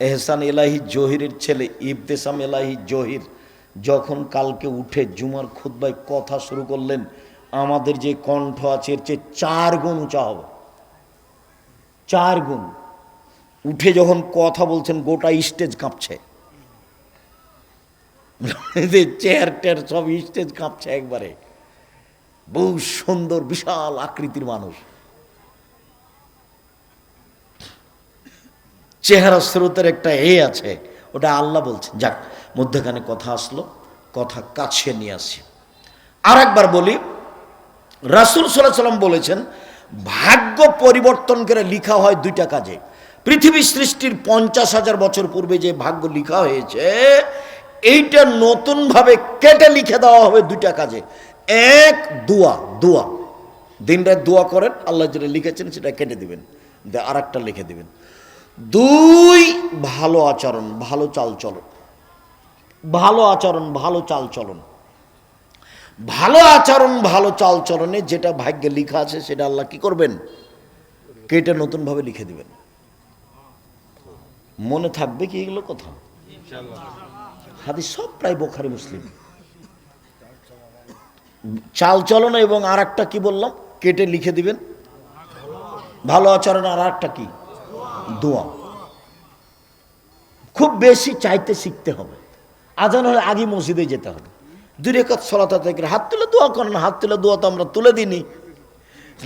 এহসান এলাহি জহিরের ছেলে, ইবতেসাম এলাহি জহির, যখন কালকে উঠে জুমার খুদ্বায় কথা শুরু করলেন, আমাদের যে কণ্ঠ আছে, এর চেয়ে চার গুণ উঁচা হবে। চার গুণ। উঠে যখন কথা বলছেন, গোটা স্টেজ কাঁপছে। চেয়ার টেয়ার সব স্টেজ কাঁপছে একবারে। বহু সুন্দর, বিশাল আকৃতির মানুষ। চেহারা স্রোতের একটা এ আছে, ওটা আল্লাহ বলছেন। যাক, মধ্যখানে কথা আসলো, কথা কাছে নিয়ে আসি। আর একবার বলি, রাসুল সাল্লাহ সাল্লাম বলেছেন, ভাগ্য পরিবর্তন করে লিখা হয় দুইটা কাজে। পৃথিবী সৃষ্টির পঞ্চাশ হাজার বছর পূর্বে যে ভাগ্য লিখা হয়েছে, এইটা নতুনভাবে কেটে লিখে দেওয়া হবে দুইটা কাজে। এক, দোয়া দোয়া। দিন রাত দোয়া করেন, আল্লাহ যেটা লিখেছেন সেটা কেটে দিবেন। আর একটা লিখে দিবেন। দুই ভালো আচরণ ভালো চাল চলন ভালো আচরণ ভালো চাল চলন ভালো আচরণ ভালো চাল চলনে যেটা ভাগ্যে লেখা আছে সেটা আল্লাহ কি করবেন? কেটে নতুনভাবে লিখে দিবেন। মনে থাকবে কি এগুলো কথা? হাদিস সব প্রায় বোখারি মুসলিম। চাল চলন এবং আর একটা কি বললাম? কেটে লিখে দিবেন। ভালো আচরণ আর একটা কি? দোয়া। খুব বেশি চাইতে শিখতে হবে। আজান হলে আগে মসজিদে যেতে হবে। দুই রেখাত সলাতা থেকে হাত তুলে দোয়া করেন হাত তুলে দোয়া তো আমরা তুলে দিইনি।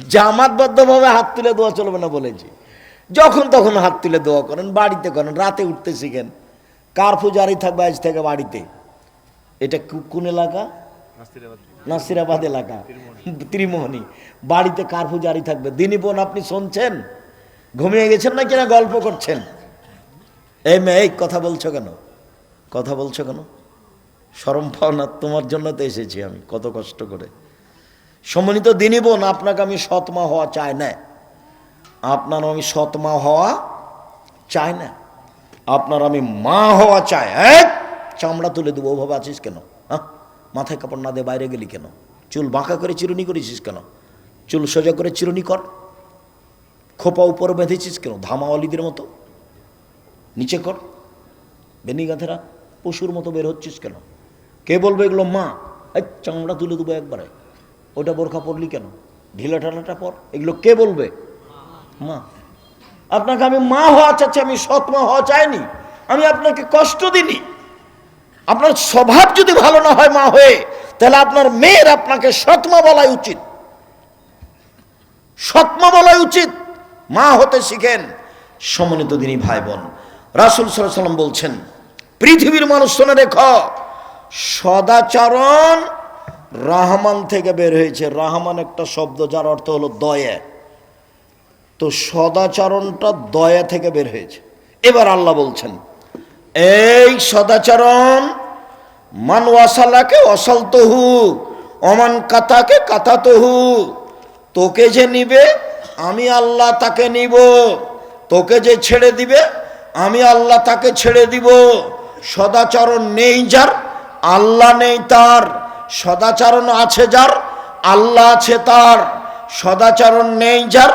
জামাতবদ্ধভাবে হাত তুলে দোয়া চলবে না বলেছি যখন তখন হাত তুলে দোয়া করেন বাড়িতে করেন রাতে উঠতে শিখেন। কারফু জারি থাকবে আজ থেকে বাড়িতে। এটা কোন এলাকা? নাসিরাবাদ এলাকা। ত্রিমোহনী। বাড়িতে কারফু জারি থাকবে। দিনী বোন আপনি শুনছেন? ঘুমিয়ে গেছেন না কিনা গল্প করছেন? এই মেয়ে কথা বলছো কেন? কথা বলছো কেন? সরম পাও না, তোমার জন্য তো এসেছি আমি, কত কষ্ট করে। সম্মানিত দিনী বোন, আপনাকে আমি সৎমা হওয়া চাই না। আপনার আমি সৎমা হওয়া চাই না। আপনার আমি মা হওয়া চাই। এক চামড়া তুলে দেবো, ওভাবে আছিস কেন? হ্যাঁ? মাথায় কাপড় না দিয়ে বাইরে গেলি কেন? চুল বাঁকা করে চিরুনি করেছিস কেন? চুল সোজা করে চিরুনি কর। খোপা উপরে বেঁধেছিস কেন? ধামাওয়ালিদের মতো? নিচে কর। বেনি গাঁথেরা পশুর মতো বের হচ্ছিস কেন? কে বলবে এগুলো? মা। এই চামড়া তুলে দেবো একবারে। ওটা বোরখা পরলি কেন? ঢিলা ঢালাটা পর। এগুলো কে বলবে? মা। আপনাকে আমি মা হওয়া চাচ্ছি, আমি সৎ মা হওয়া চাইনি। আমি আপনাকে কষ্ট দিনি আপনার স্বভাব যদি ভালো না হয় মা হয়ে, তাহলে আপনার মেয়ের আপনাকে সৎমা বলাই উচিত। সৎমা বলাই উচিত। মা হতে শিখেন। সমন্বিত দিনী ভাই বোন রাসুল সাল্লাম বলছেন, পৃথিবীর মানুষ শুনে রেখ, সদাচরণ রাহমান থেকে বের হয়েছে। রাহমান একটা শব্দ যার অর্থ হলো দয়া। তো সদাচরণটা দয়া থেকে বের হয়েছে। এবার আল্লাহ বলছেন, এই সদাচরণ মান ওয়াসালাকে অসালতহু অমান কাতাকে কাতাতহু, তোকে যে নিবে আমি আল্লাহ তাকে নিব। তোকে যে ছেড়ে দিবে, আমি আল্লাহ তাকে ছেড়ে দিব। সদাচরণ নেই যার, আল্লাহ নেই তার। সদাচরণ আছে যার, আল্লাহ আছে তার। সদাচরণ নেই যার,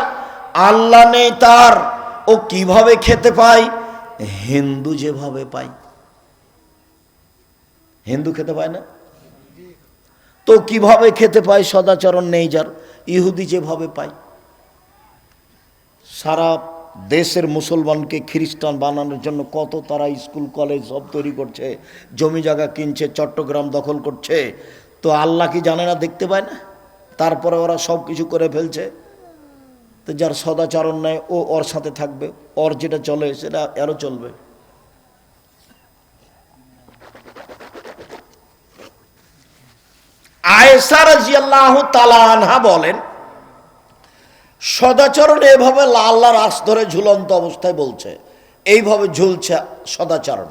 আল্লাহ নেই তার। ও কীভাবে খেতে পায়? হিন্দু যেভাবে পায়। হিন্দু খেতে পায় না? তো কীভাবে খেতে পায়? সদাচরণ নেই যার, ইহুদি যেভাবে পায়। সারা দেশের মুসলমানকে খ্রিস্টান বানানোর জন্য কত তারা স্কুল, কলেজ সব তৈরি করছে, জমি জায়গা কিনছে, চট্টগ্রাম দখল করছে। তো আল্লাহ কি জানে না, দেখতে পায় না? তারপরে ওরা সব কিছু করে ফেলছে। তো যার সদাচরণ নেয় ও ওর সাথে থাকবে। ওর যেটা চলে, সেটা এরও চলবে। আয়েসা রাজিয়াল্লাহ তালানহা বলেন সদাচরণ এভাবে আল্লাহর আস ধরে ঝুলন্ত অবস্থায় বলছে। এইভাবে ঝুলছে সদাচরণ।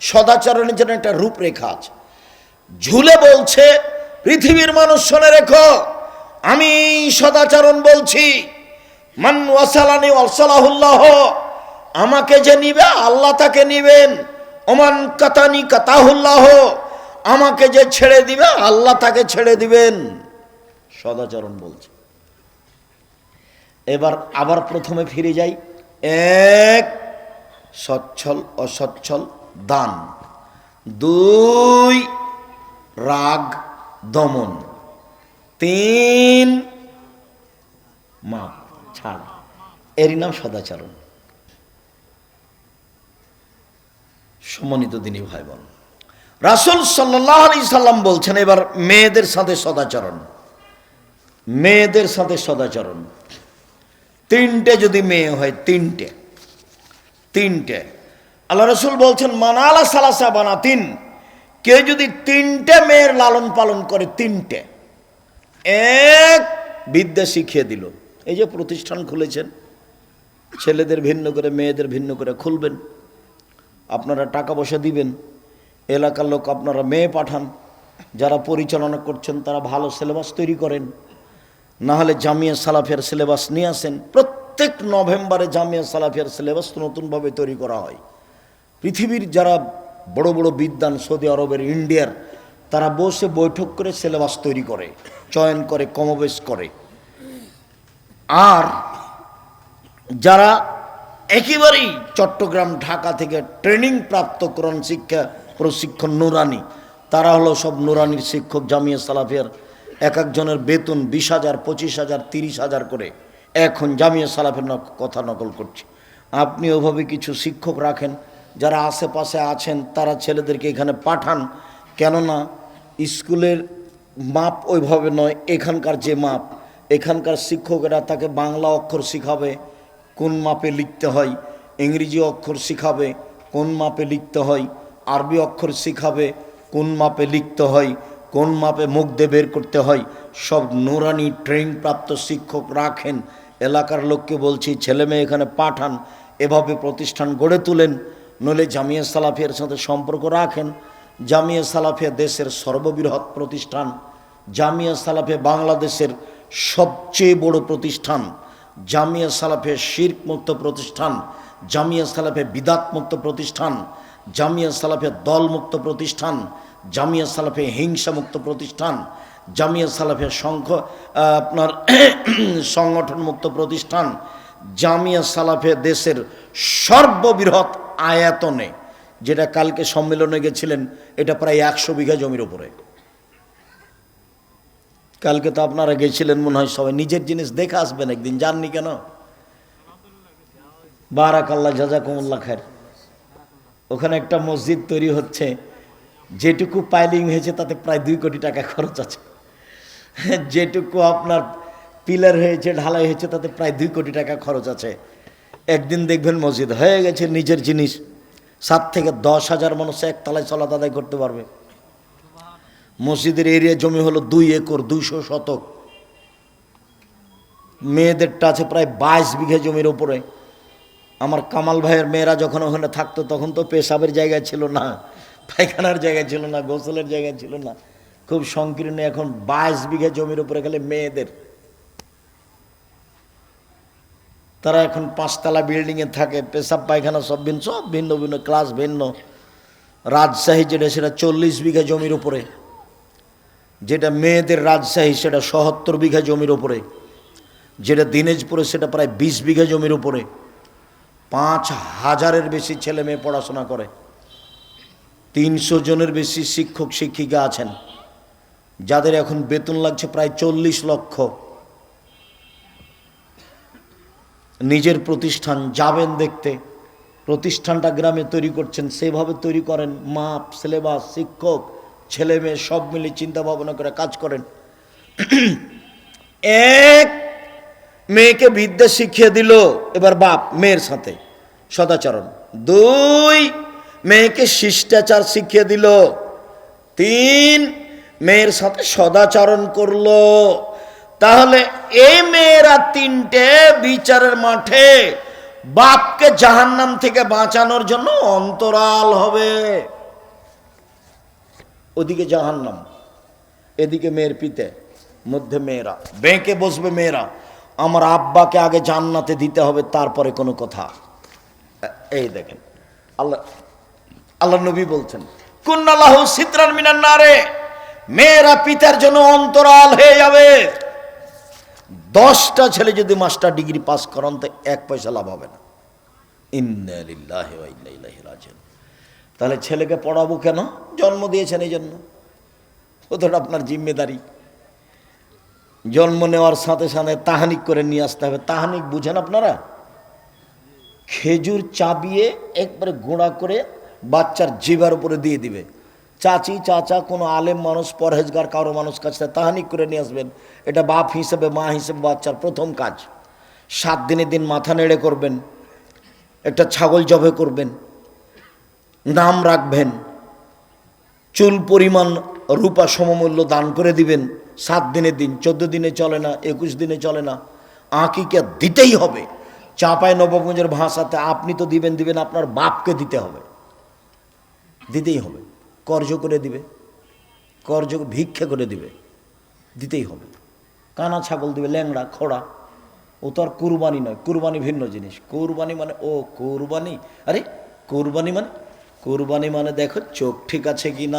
সদাচরণের জন্য একটা রূপরেখা আছে। ঝুলে বলছে, পৃথিবীর মানুষ শোনে রেখো, আমি সদাচরণ বলছি। মান ওয়াসালানি ওয়াসালাহুল্লাহ আমাকে যে নিবে, আল্লাহ তাকে নিবেন। ওমান কাতানি কাতাহুল্লাহ, আমাকে যে ছেড়ে দিবে, আল্লাহ তাকে ছেড়ে দিবেন। সদাচরণ বলছে। এবার আবার প্রথমে ফিরে যাই। এক, সচ্ছল, অসচ্ছল, দান। দুই, রাগ, দমন। তিন মাপ ছাড়। এরই নাম সদাচরণ। সম্মানিত দিনী ভাই বোন রাসুল সাল্লাহ সাল্লাম বলছেন, এবার মেয়েদের সাথে সদাচরণ। মেয়েদের সাথে সদাচরণ। তিনটে যদি মেয়ে হয়, তিনটে। তিনটে। আল্লাহ রসুল বলছেন, মানালা সালাসা বানা তিন কেউ যদি তিনটে মেয়ের লালন পালন করে, তিনটে। এক বিদ্যা শিখিয়ে দিল। এই যে প্রতিষ্ঠান খুলেছেন, ছেলেদের ভিন্ন করে, মেয়েদের ভিন্ন করে খুলবেন। আপনারা টাকা পয়সা দিবেন। এলাকার লোক আপনারা মেয়ে পাঠান। যারা পরিচালনা করছেন, তারা ভালো সিলেবাস তৈরি করেন। না হলে জামিয়া সালাফের সিলেবাস নিয়ে আসেন। প্রত্যেক নভেম্বরে জামিয়া সালাফের সিলেবাস নতুনভাবে তৈরি করা হয়। পৃথিবীর যারা বড় বড় বিদ্যান সৌদি আরবের ইন্ডিয়ার, তারা বসে বৈঠক করে সিলেবাস তৈরি করে, চয়ন করে, কমবেশ করে। আর যারা একেবারেই চট্টগ্রাম, ঢাকা থেকে ট্রেনিং প্রাপ্ত কোরআন শিক্ষা প্রশিক্ষণ নুরানি, তারা হলো সব নুরানির শিক্ষক জামিয়া সালাফিয়ার এক একজনের বেতন বিশ হাজার, পঁচিশ হাজার, তিরিশ হাজার করে। এখন জামিয়া সালাফের কথা নকল করছি। আপনি ওভাবে কিছু শিক্ষক রাখেন, যারা আশেপাশে আছেন, তারা ছেলেদেরকে এখানে পাঠান। কেননা স্কুলের মাপ ওইভাবে নয়, এখানকার যে মাপ, এখানকার শিক্ষকেরা তাকে বাংলা অক্ষর শিখাবে, কোন মাপে লিখতে হয়, ইংরেজি অক্ষর শিখাবে, কোন মাপে লিখতে হয়, আরবি অক্ষর শিখাবে, কোন মাপে লিখতে হয় কোন মাপে মুখ দিয়ে বের করতে হয়? সব নুরানি ট্রেনিং প্রাপ্ত শিক্ষক রাখেন। এলাকার লোককে বলছি, ছেলে মেয়ে এখানে পাঠান, এভাবে প্রতিষ্ঠান গড়ে তুলেন। নইলে জামিয়া সালাফিয়ার সাথে সম্পর্ক রাখেন। জামিয়া সালাফিয়া দেশের সর্ববৃহৎ প্রতিষ্ঠান। জামিয়া সালাফিয়া বাংলাদেশের সবচেয়ে বড় প্রতিষ্ঠান। জামিয়া সালাফে শির্ক মুক্ত প্রতিষ্ঠান। জামিয়া সালাফে বিদাত মুক্ত প্রতিষ্ঠান। জামিয়া সালাফে দলমুক্ত প্রতিষ্ঠান। জামিয়া সালাফে হিংসা মুক্ত প্রতিষ্ঠান, জামিয়া সালাফে সংখ আপনার সংগঠন মুক্ত প্রতিষ্ঠান, জামিয়া সালাফে দেশের সর্ববৃহৎ আয়াতনে, যেটা কালকে সম্মেলনে গেছিলেন, এটা প্রায় একশো বিঘা জমির উপরে। কালকে তো আপনারা গেছিলেন মনে হয় সবাই, নিজের জিনিস দেখে আসবেন একদিন জাননি কেন? বারাক আল্লাহ জাজাকুমুল্লাহ খায়ের ওখানে একটা মসজিদ তৈরি হচ্ছে যেটুকু পাইলিং হয়েছে, তাতে প্রায় দুই কোটি টাকা খরচ আছে। যেটুকু আপনার পিলার হয়েছে, ঢালাই হয়েছে, তাতে প্রায় দুই কোটি টাকা খরচ আছে। একদিন দেখবেন মসজিদ হয়ে গেছে নিজের জিনিস। সাত থেকে দশ হাজার মানুষ একতলায় চলা আদায় করতে পারবে। মসজিদের এরিয়া জমি হলো দুই একর, দুইশো শতক। মেয়েদেরটা আছে প্রায় বাইশ বিঘা জমির ওপরে। আমার কামাল ভাইয়ের মেয়েরা যখন ওখানে থাকতো, তখন তো পেশাবের জায়গায় ছিল না। পায়খানার জায়গায় ছিল না, গোসলের জায়গায় ছিল না। খুব সংকীর্ণ এখন বাইশ বিঘা জমির উপরে গেলে মেয়েদের। তারা এখন পাঁচতলা বিল্ডিংয়ে থাকে, পেশাব, পায়খানা সব ভিন্ন সব ভিন্ন ভিন্ন ক্লাস ভিন্ন। রাজশাহী যেটা, সেটা চল্লিশ বিঘা জমির উপরে। যেটা মেয়েদের রাজশাহী, সেটা সহত্তর বিঘা জমির উপরে। যেটা দিনাজপুরে, সেটা প্রায় বিশ বিঘা জমির উপরে। পাঁচ হাজারের বেশি ছেলে মেয়ে পড়াশোনা করে। তিনশো জনের বেশি শিক্ষক, শিক্ষিকা আছেন, যাদের এখন বেতন লাগছে প্রায় চল্লিশ লক্ষ। নিজের প্রতিষ্ঠান যাবেন দেখতে, প্রতিষ্ঠানটা গ্রামে তৈরি করছেন, সেভাবে তৈরি করেন, মাপ, সিলেবাস, শিক্ষক, ছেলে মেয়ে সব মিলে চিন্তা ভাবনা করে কাজ করেন। এক মেয়েকে বিদ্যা শিখিয়ে দিল, এবার বাপ, মেয়ের সাথে, সদাচরণ। দুই মেয়েকে শিষ্টাচার শিখিয়ে দিল। তিন, মেয়ের সাথে সদাচরণ করল। তাহলে এই মেয়েরা তিনটে বিচারের মাঠে বাপকে জাহান্নাম থেকে বাঁচানোর জন্য অন্তরাল হবে। ওদিকে জাহান্নাম, এদিকে মেয়ের পিতে, মধ্যে মেয়েরা, বেঁকে বসবে মেয়েরা। আমার আব্বাকে আগে জান্নাতে দিতে হবে, তারপরে কোনো কথা। এই দেখেন, আল্লাহ আল্লাহ নবী বলছেন কুন্নাল্লাহ সিদ্রান মিনার নারে, মেয়েরা পিতার জন্য অন্তরাল হয়ে যাবে। দশটা ছেলে যদি মাস্টার ডিগ্রি পাস করান, তো এক পয়সা লাভ হবে না। তাহলে ছেলেকে পড়াবো কেন? জন্ম দিয়েছেন এই জন্য। ও তো আপনার জিম্মেদারি। জন্ম নেওয়ার সাথে সাথে তাহানিক করে নিয়ে আসতে হবে। তাহানিক বুঝেন আপনারা? খেজুর চাবিয়ে একবারে গোড়া করে বাচ্চার জিভার উপরে দিয়ে দিবে। চাচি, চাচা, কোনো আলেম মানুষ, পরহেজগার কারও মানুষ কাছে তাহানি করে নিয়ে আসবেন। এটা বাপ হিসেবে, মা হিসেবে বাচ্চার প্রথম কাজ। সাত দিনের দিন মাথা নেড়ে করবেন, একটা ছাগল জবে করবেন, নাম রাখবেন, চুল পরিমাণ রূপা সমমূল্য দান করে দিবেন, সাত দিনের দিন, চোদ্দ দিনে চলে না, একুশ দিনে চলে না, আঁকিকে দিতেই হবে। চাপায় নবগঞ্জের ভাষাতে আপনি তো দিবেন দিবেন আপনার বাপকে দিতে হবে। দিতেই হবে। কর্জ করে দিবে। কর্জ ভিক্ষা করে দিবে। দিতেই হবে। কানা ছাগল দিবে, ল্যাংড়া, খোড়া। ও তো আর কুরবানি নয়। কুরবানি ভিন্ন জিনিস। কুরবানি মানে ও কুরবানি? আরে, কুরবানি মানে? কুরবানি মানে দেখো, চোখ ঠিক আছে কি না?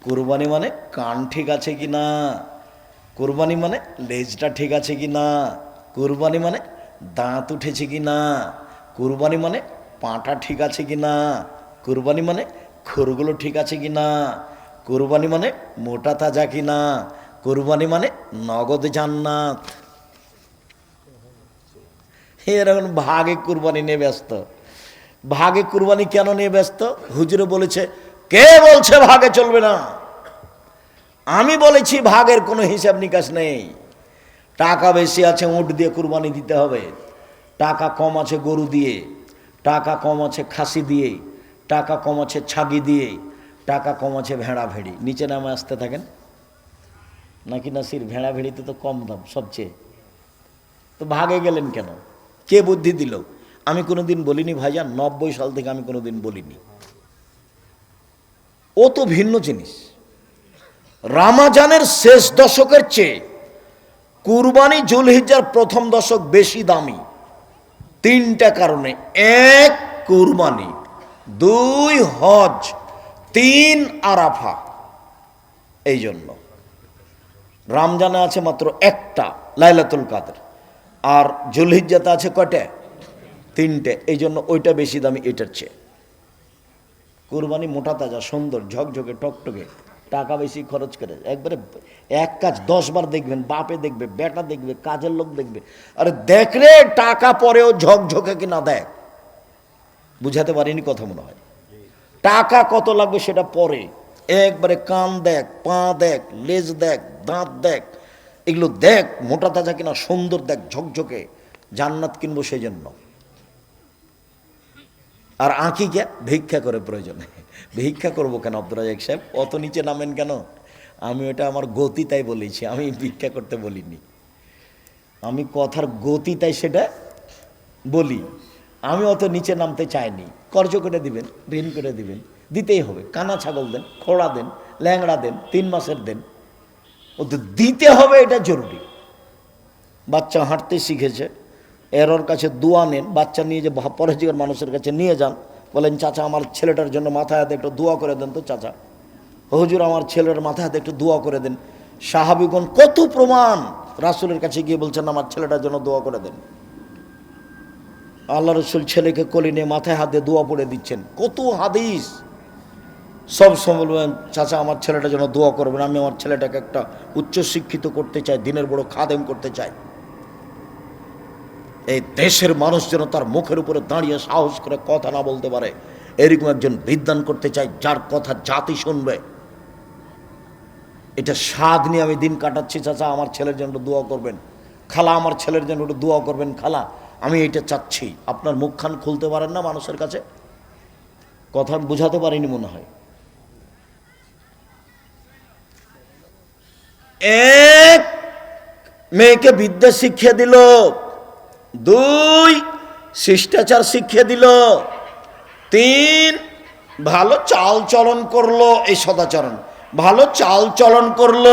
কুরবানি মানে কান ঠিক আছে কি না? কুরবানি মানে লেজটা ঠিক আছে কি না? কুরবানি মানে দাঁত উঠেছে কি না? কুরবানি মানে পাটা ঠিক আছে কি না? কুরবানি মানে খুরগুলো ঠিক আছে কি না? কুরবানি মানে মোটা তাজা কি না? কুরবানি মানে নগদ জান্নাত। এরকম ভাগে কুরবানি নিয়ে ব্যস্ত। ভাগে কুরবানি কেন নিয়ে ব্যস্ত? হুজুরে বলেছে, কে বলছে ভাগে চলবে না? আমি বলেছি ভাগের কোনো হিসাব নিকাশ নেই। টাকা বেশি আছে, উঁট দিয়ে কুরবানি দিতে হবে। টাকা কম আছে, গরু দিয়ে। টাকা কম আছে, খাসি দিয়ে। টাকা কম আছে ছাগি দিয়ে টাকা কম আছে ভেড়া ভেড়ি নিচে নামে আসতে থাকেন? নাকি নাসির ভেড়া ভেড়িতে তো কম দাম সবচেয়ে? তো ভাগে গেলেন কেন? কে বুদ্ধি দিল? আমি কোনোদিন বলিনি ভাইজান, নব্বই সাল থেকে আমি কোনোদিন বলিনি। ও তো ভিন্ন জিনিস। রামাজানের শেষ দশকের চেয়ে কুরবানি জুলহিজার প্রথম দশক বেশি দামি। তিনটা কারণে। এক, কুরবানি। দুই হজ, তিন আরাফা। এই জন্য। রামজানে আছে মাত্র একটা, লাইলাতুল কাদের। আর জুলহিজ্জাতে আছে কয়টা? তিনটে। এই জন্য ওইটা বেশি দামি, এটার চেয়ে। কুরবানি মোটা তাজা, সুন্দর, ঝকঝকে, টকটকে। টাকা বেশি, খরচ করে। একবারে এক কাজ, দশ বার দেখবেন, বাপে দেখবে, বেটা দেখবে, কাজের লোক দেখবে। আরে দেখলে টাকা পরেও ঝকঝকে কি না দেখ। বুঝাতে পারিনি কথা মনে হয়। টাকা কত লাগবে সেটা পরে। একবারে কান দেখ, পা দেখ, লেজ দেখ, দাঁত দেখ, এগুলো দেখ, মোটা তাজা কিনা, সুন্দর দেখ, ঝকঝকে, জান্নাত কিনবো সেই জন্য আর আঁকি আঁকিকে ভিক্ষা করে প্রয়োজনে। ভিক্ষা করব কেন আব্দুল সাহেব? অত নিচে নামেন কেন? আমি ওটা আমার গতি তাই বলেছি, আমি ভিক্ষা করতে বলিনি। আমি কথার গতি তাই সেটা বলি। আমি অত নিচে নামতে চাইনি। কর্জ করে দিবেন, ঋণ করে দিবেন। দিতেই হবে। কানা ছাগল দেন, খোড়া দেন, ল্যাংড়া দেন, তিন মাসের দেন। ও তো দিতে হবে এটা জরুরি। বাচ্চা হাঁটতে শিখেছে এর ওর কাছে দোয়া নেন, বাচ্চা নিয়ে যে পরেজিকার মানুষের কাছে নিয়ে যান, বলেন, চাচা, আমার ছেলেটার জন্য মাথায় হাতে একটু দোয়া করে দেন তো, চাচা। হুজুর, আমার ছেলের মাথায় হাতে একটু দোয়া করে দেন। সাহাবিগণ কত প্রমাণ। রাসুলের কাছে গিয়ে বলছেন, আমার ছেলেটার জন্য দোয়া করে দেন। আল্লাহ রসুল ছেলেকে কোলে নিয়ে মাথায় হাতে দোয়া পড়ে দিচ্ছেন। কত হাদিস। সব সময় বলবেন, চাচা, আমার ছেলেটা যেন দোয়া করবেন আমি আমার ছেলেটাকে একটা উচ্চ শিক্ষিত করতে চাই, দিনের বড় খাদেম করতে চাই। এই দেশের মানুষ যেন তার মুখের উপরে দাঁড়িয়ে সাহস করে কথা না বলতে পারে। এরকম একজন বিদ্যান করতে চাই, যার কথা জাতি শুনবে। এটা স্বাদ নিয়ে আমি দিন কাটাচ্ছি, চাচা, আমার ছেলের জন্য দোয়া করবেন। খালা, আমার ছেলের জন্য একটু দোয়া করবেন, খালা। আমি এটা চাচ্ছি। আপনার মুখখান খুলতে পারেন না মানুষের কাছে? কথা বুঝাতে পারিনি মনে হয়। এক মেয়েকে বিদ্যা শিক্ষা দিল। দুই শিষ্টাচার শিক্ষা দিল। তিন ভালো চাল চলন করল এই সদাচরণ। ভালো চাল চলন করল।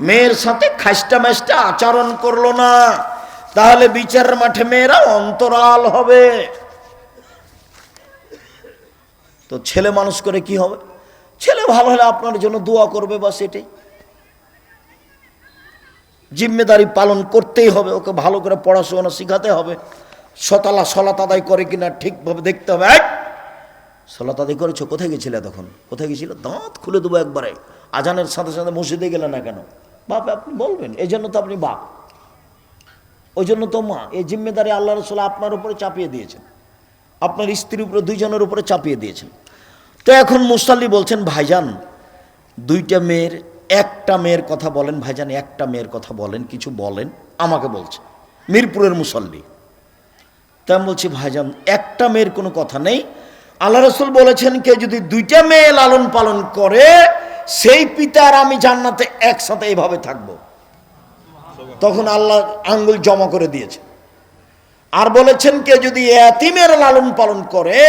মেয়ের সাথে খাস্টা ম্যাস্টা আচরণ করল না। তাহলে বিচারের মাঠে মেয়েরা অন্তরাল হবে। তো ছেলে মানুষ করে কি হবে? ছেলে ভালো হলে আপনার জন্য দোয়া করবে বা সেটাই জিম্মেদারি পালন করতেই হবে, ওকে ভালো করে পড়াশোনা শেখাতে হবে। সতালা সলাত আদায় করে কিনা ঠিকভাবে দেখতে হবে। এক সলাত আদায় করেছ, কোথায় গেছিলে তখন? কোথায় গেছিল? দাঁত খুলে দেবো একবারে। আজানের সাথে সাথে মসজিদে গেলে না কেন? বাপ, আপনি বলবেন এই জন্য তো আপনি বাপ। ওই জন্য তো মা, এই জিম্মেদারি আল্লাহ রসুল আপনার উপরে চাপিয়ে দিয়েছেন। আপনার স্ত্রীর উপরে, দুইজনের উপরে চাপিয়ে দিয়েছেন। তো এখন মুসাল্লি বলছেন, ভাইজান, দুইটা মেয়ের, একটা মেয়ের কথা বলেন, ভাইজান, একটা মেয়ের কথা বলেন, কিছু বলেন, আমাকে বলছে। মিরপুরের মুসল্লি। তাই আমি বলছি, ভাইজান, একটা মেয়ের কোনো কথা নেই। আল্লাহ রসুল বলেছেন কে যদি দুইটা মেয়ে লালন পালন করে, সেই পিতার আমি জান্নাতে একসাথে এইভাবে থাকব। তখন আল্লাহ আঙ্গুল জমা করে দিয়েছে। আর বলেছেন কে, যদি এতিমের লালন পালন করে,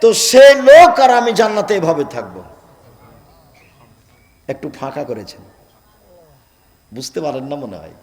তো সে লোক আর আমি জান্নাতে এভাবে থাকব। একটু ফাঁকা করেছেন। বুঝতে পারেন না মনে হয়?